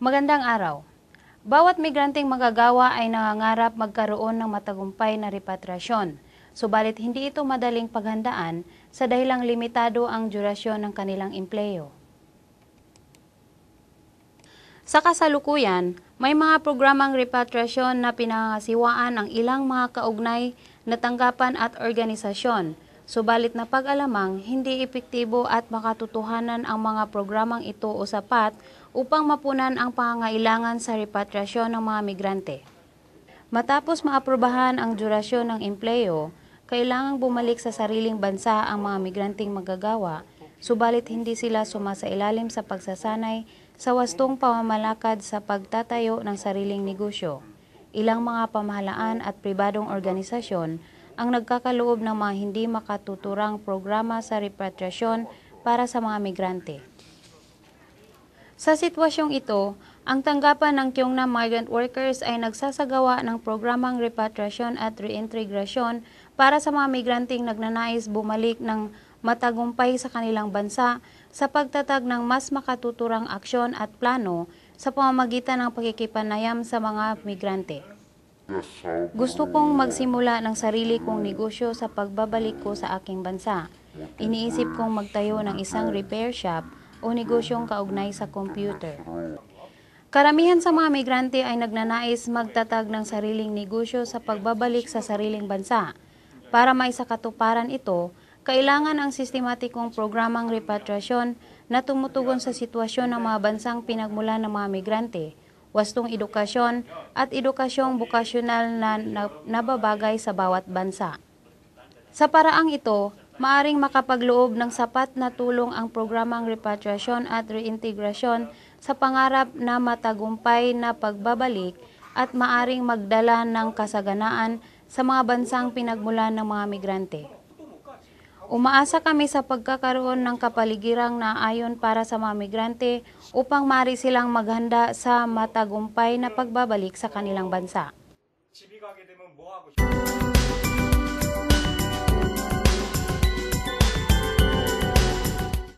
Magandang araw. Bawat migranteng magagawa ay nangangarap magkaroon ng matagumpay na repatriasyon. Subalit hindi ito madaling paghandaan sa dahilang limitado ang durasyon ng kanilang empleyo. Sa kasalukuyan, may mga programang repatriasyon na pinangasiwaan ang ilang mga kaugnay na tanggapan at organisasyon. Subalit na pag-alamang hindi epektibo at makatutuhanan ang mga programang ito o sapat upang mapunan ang pangangailangan sa repatriasyon ng mga migrante. Matapos maaprobahan ang durasyon ng empleyo, kailangang bumalik sa sariling bansa ang mga migranteng magagawa, subalit hindi sila sumasailalim sa pagsasanay sa wastong pamamalakad sa pagtatayo ng sariling negosyo. Ilang mga pamahalaan at pribadong organisasyon ang nagkakaloob ng mga hindi makatuturang programa sa repatriasyon para sa mga migrante. Sa sitwasyong ito, ang tanggapan ng Kyongna Migrant Workers ay nagsasagawa ng programang repatriasyon at reintegrasyon para sa mga migranteng nagnanais bumalik ng matagumpay sa kanilang bansa sa pagtatag ng mas makatuturang aksyon at plano sa pamamagitan ng pagkikipanayam sa mga migrante. Gusto kong magsimula ng sarili kong negosyo sa pagbabalik ko sa aking bansa. Iniisip kong magtayo ng isang repair shop o negosyong kaugnay sa computer. Karamihan sa mga migrante ay nagnanais magtatag ng sariling negosyo sa pagbabalik sa sariling bansa. Para maisakatuparan ito, kailangan ang sistematikong programang repatriasyon na tumutugon sa sitwasyon ng mga bansang pinagmulan ng mga migrante, wastong edukasyon at edukasyong bukasyonal na nababagay sa bawat bansa. Sa paraang ito, maaring makapagloob ng sapat na tulong ang programang repatriasyon at reintegrasyon sa pangarap na matagumpay na pagbabalik at maaring magdala ng kasaganaan sa mga bansang pinagmulan ng mga migrante. Umaasa kami sa pagkakaroon ng kapaligirang naayon para sa mga migrante upang mari silang maghanda sa matagumpay na pagbabalik sa kanilang bansa.